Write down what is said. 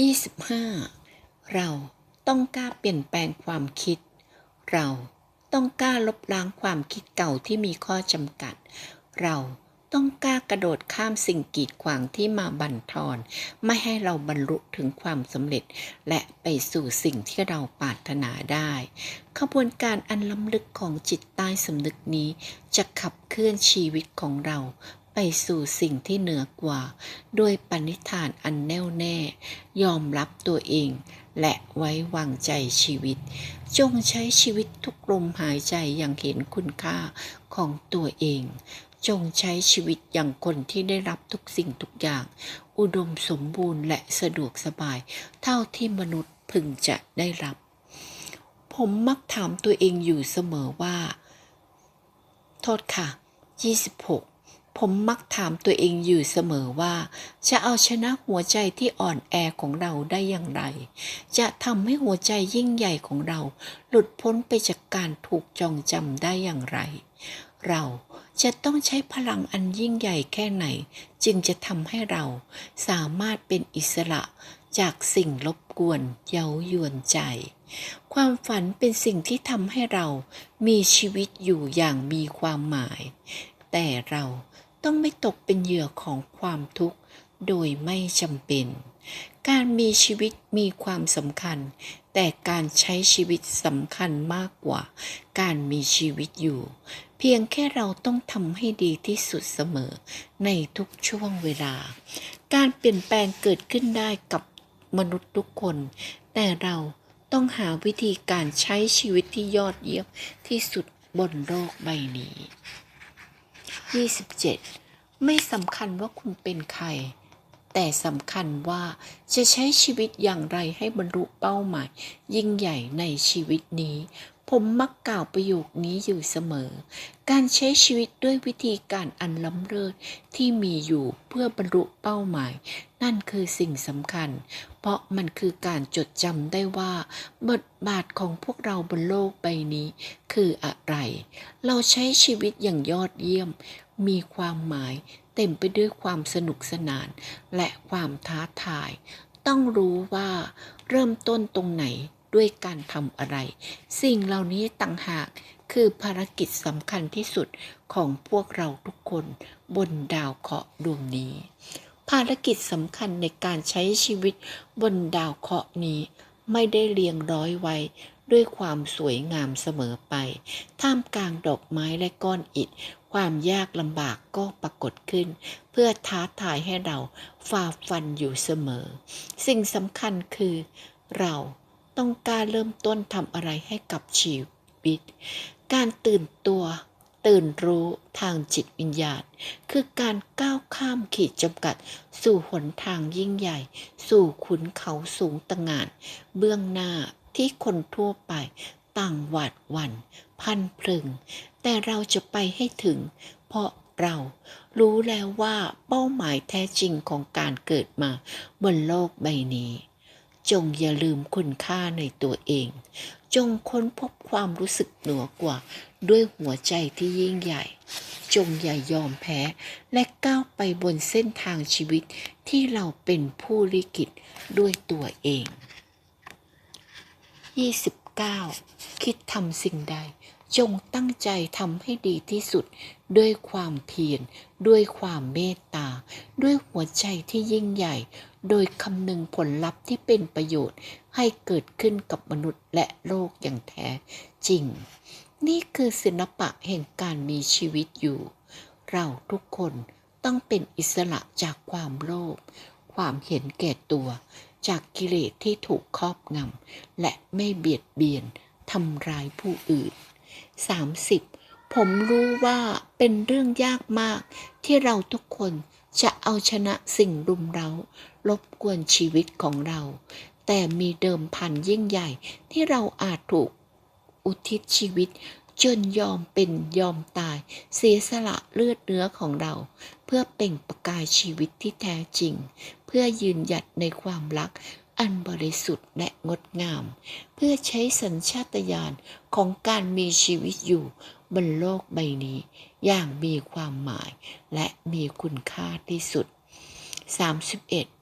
25 เราต้องกล้าเปลี่ยนแปลงความคิด เราต้องกล้าลบล้างความคิดเก่าที่มีข้อจำกัด เราต้องกล้ากระโดดข้ามสิ่งกีดขวางที่มาบั่นทอน ไม่ให้เราบรรลุถึงความสำเร็จ และไปสู่สิ่งที่เราปรารถนาได้ขบวนการอันล้ำลึกของจิตใต้สำนึกนี้จะขับเคลื่อนชีวิตของเรา ไปสู่สิ่งที่เหนือกว่า ด้วยปณิธานอันแน่วแน่ ยอมรับตัวเอง และไว้วางใจชีวิต จงใช้ชีวิตทุกลมหายใจอย่างเห็นคุณค่าของตัวเอง จงใช้ชีวิตอย่างคนที่ได้รับทุกสิ่งทุกอย่าง อุดมสมบูรณ์และสะดวกสบาย เท่าที่มนุษย์พึงจะได้รับ ผมมักถามตัวเองอยู่เสมอว่า โทษค่ะ 26 ผมมักถามตัวเองอยู่เสมอว่า จะเอาชนะหัวใจที่อ่อนแอของเราได้อย่างไร จะทำให้หัวใจยิ่งใหญ่ของเรา หลุดพ้นไปจากการถูกจองจำได้อย่างไร เราจะต้องใช้พลังอันยิ่งใหญ่แค่ไหน จึงจะทำให้เราสามารถเป็นอิสระจากสิ่งรบกวนเย้ายวนใจ ความฝันเป็นสิ่งที่ทำให้เรามีชีวิตอยู่อย่างมีความหมาย แต่เรา ต้องไม่ตกเป็นเหยื่อของความทุกข์โดยไม่จำเป็น การมีชีวิตมีความสำคัญ แต่การใช้ชีวิตสำคัญมากกว่า การมีชีวิตอยู่ เพียงแค่เราต้องทำให้ดีที่สุดเสมอ ในทุกช่วงเวลา การเปลี่ยนแปลงเกิดขึ้นได้กับมนุษย์ทุกคน แต่เราต้องหาวิธีการใช้ชีวิตที่ยอดเยี่ยมที่สุดบนโลกใบนี้ 27 ไม่สำคัญว่าคุณเป็นใคร แต่สำคัญว่าจะใช้ชีวิตอย่างไรให้บรรลุเป้าหมาย ยิ่งใหญ่ในชีวิตนี้ ผมมักกล่าวประโยคนี้อยู่เสมอ การใช้ชีวิตด้วยวิธีการอันล้ำเลิศที่มีอยู่เพื่อบรรลุเป้าหมาย นั่นคือสิ่งสำคัญ เพราะมันคือการจดจำได้ว่า บทบาทของพวกเราบนโลกใบนี้ คืออะไร เราใช้ชีวิตอย่างยอดเยี่ยม มีความหมายเต็มไปด้วยความสนุกสนานและความท้าทาย ต้องรู้ว่าเริ่มต้นตรงไหนด้วยการทำอะไร สิ่งเหล่านี้ต่างหากคือภารกิจสำคัญที่สุดของพวกเราทุกคนบนดาวเคราะห์ดวงนี้ ภารกิจสำคัญในการใช้ชีวิตบนดาวเคราะห์นี้ ไม่ได้เรียงร้อยไว้ด้วยความสวยงามเสมอไป ท่ามกลางดอกไม้และก้อนอิฐ ความยากลำบากก็ปรากฏขึ้น เพื่อท้าทายให้เราฝ่าฟันอยู่เสมอ สิ่งสำคัญคือ เราต้องกล้ารเริ่มต้นทำอะไรให้กับชีวิต การตื่นตัวตื่นรู้ทางจิตวิญญาณ คือการก้าวข้ามขีดจำกัด สู่หนทางยิ่งใหญ่ สู่ขุนเขาสูงตะงาน เบื้องหน้าที่คนทั่วไปต่างหวาดหวัน่นพันพลึง แต่เราจะไปให้ถึง เพราะเรารู้แล้วว่าเป้าหมายแท้จริงของการเกิดมาบนโลกใบนี้ จงอย่าลืมคุณค่าในตัวเอง จงค้นพบความรู้สึกเหนือกว่าด้วยหัวใจที่ยิ่งใหญ่ จงอย่ายอมแพ้และก้าวไปบนเส้นทางชีวิตที่เราเป็นผู้ลิขิตด้วยตัวเอง 29 คิดทำสิ่งใด จงตั้งใจทำให้ดีที่สุด ด้วยความเพียรด้วยความเมตตา ด้วยหัวใจที่ยิ่งใหญ่ โดยคำนึงผลลัพธ์ที่เป็นประโยชน์ให้เกิดขึ้นกับมนุษย์และโลกอย่างแท้จริง นี่คือศิลปะแห่งการมีชีวิตอยู่ เราทุกคนต้องเป็นอิสระจากความโลภความเห็นแก่ตัว จากกิเลสที่ถูกครอบงำและไม่เบียดเบียนทำร้ายผู้อื่น 30. ผมรู้ว่าเป็นเรื่องยากมาก ที่เราทุกคนจะเอาชนะสิ่งรุมเร้ารบกวนชีวิตของเรา แต่มีเดิมพันยิ่งใหญ่ที่เราอาจถูกอุทิศชีวิต จนยอมเป็นยอมตาย เสียสละเลือดเนื้อของเรา เพื่อเป่งประกายชีวิตที่แท้จริง เพื่อยืนหยัดในความรัก อันบริสุทธิ์และงดงาม เพื่อใช้สัญชาตญาณของการมีชีวิตอยู่บนโลกใบนี้ อย่างมีความหมายและมีคุณค่าที่สุด 31